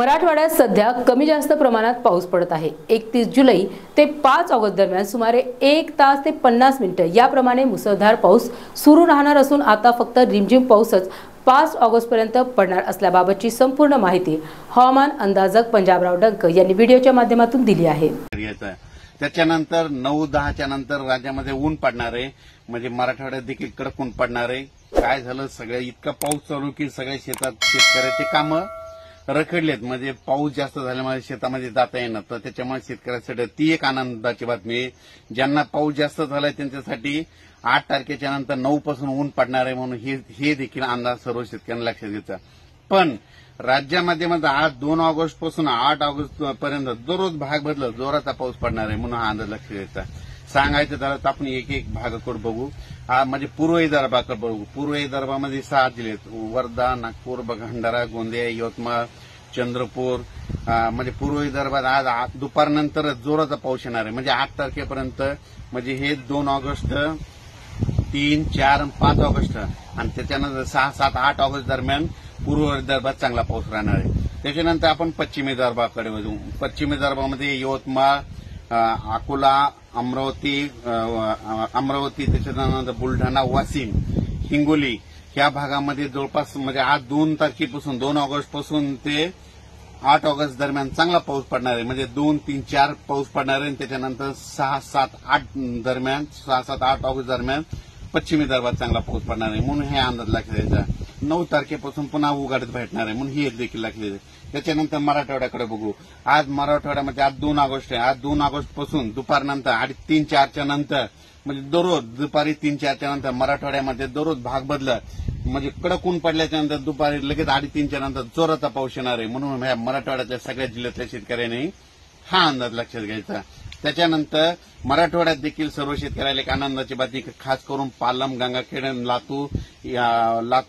मराठवाड्यात सध्या कमी जास्त प्रमाणात पाऊस पडत आहे. एकतीस जुलै ते पाच ऑगस्ट दरम्यान सुमारे एक तास ते पन्नास मिनिटं याप्रमाणे मुसळधार पाऊस सुरू राहणार असून आता फक्त रिमझिम पाऊसच पाच ऑगस्टपर्यंत पडणार असल्याबाबतची संपूर्ण माहिती हवामान अंदाजक पंजाबराव डंक यांनी व्हिडिओच्या माध्यमातून दिली आहे. त्याच्यानंतर नऊ दहाच्या नंतर राज्यामध्ये ऊन पडणार आहे. म्हणजे मराठवाड्यात देखील कडक ऊन पडणार आहे. काय झालं? सगळं इतका पाऊस चालू की सगळ्या शेतात शेतकऱ्याचे कामं रखडलेत. म्हणजे पाऊस जास्त झाल्यामुळे शेतामध्ये जाता येणार तर त्याच्यामुळे शेतकऱ्यासाठी ती एक आनंदाची बातमी आहे. ज्यांना पाऊस जास्त झालाय त्यांच्यासाठी आठ तारखेच्या नंतर नऊ पासून ऊन पडणार आहे म्हणून हे हे देखील अंदाज सर्व शेतकऱ्यांना लक्षात घ्यायचा पण राज्यामध्ये म्हणजे आज दोन ऑगस्टपासून आठ ऑगस्ट पर्यंत दररोज भाग बदलत जोराचा पाऊस पडणार आहे म्हणून हा अंदाज लक्षात घ्यायचा सांगायचं झालं तर आपण एक एक भागाकडे बघू. हा म्हणजे पूर्व विदर्भाकडे बघू. पूर्व विदर्भामध्ये सहा जिल्हे आहेत वर्धा नागपूर भंडारा गोंदिया यवतमाळ चंद्रपूर म्हणजे पूर्व विदर्भात आज दुपारनंतर जोराचा पाऊस येणार आहे. म्हणजे आठ तारखेपर्यंत म्हणजे हे दोन ऑगस्ट तीन चार पाच ऑगस्ट. आणि त्याच्यानंतर सहा सात आठ ऑगस्ट दरम्यान पूर्व विदर्भात चांगला पाऊस राहणार आहे. त्याच्यानंतर आपण पश्चिम विदर्भाकडे वळू पश्चिम विदर्भामध्ये यवतमाळ अकोला अमरावती अमरावती त्याच्यानंतर बुलढाणा वाशिम हिंगोली ह्या भागामध्ये जवळपास म्हणजे आज दोन तारखेपासून दोन ऑगस्टपासून ते आठ ऑगस्ट दरम्यान चांगला पाऊस पडणार आहे. म्हणजे दोन तीन चार पाऊस पडणार आहे आणि त्याच्यानंतर सहा सात आठ दरम्यान सहा सात आठ ऑगस्ट दरम्यान पश्चिमी विदर्भात चांगला पाऊस पडणार आहे. म्हणून हे अंदाज लक्षात द्यायचा नऊ तारखेपासून पुन्हा उघाडत भेटणार आहे. म्हणून हे देखील लागलेली द्यायचं त्याच्यानंतर मराठवाड्याकडे बघू. आज मराठवाड्यामध्ये आज दोन ऑगस्ट आहे. आज दोन ऑगस्टपासून दुपारनंतर आणि तीन चारच्या नंतर म्हणजे दररोज दुपारी तीन चारच्या नंतर मराठवाड्यामध्ये दररोज भाग बदलत म्हणजे कडक ऊन पडल्याच्या नंतर दुपारी लगेच अडीतीनच्या नंतर जोराचा पाऊस येणार आहे. म्हणून ह्या मराठवाड्यातल्या सगळ्या जिल्ह्यातल्या शेतकऱ्यांनी हा अंदाज लक्षात घ्यायचा. त्याच्यानंतर मराठवाड्यात देखील सर्व शेतकऱ्याला एक आनंदाची बातमी खास करून पालम गंगाखेड लातूर या- लातूर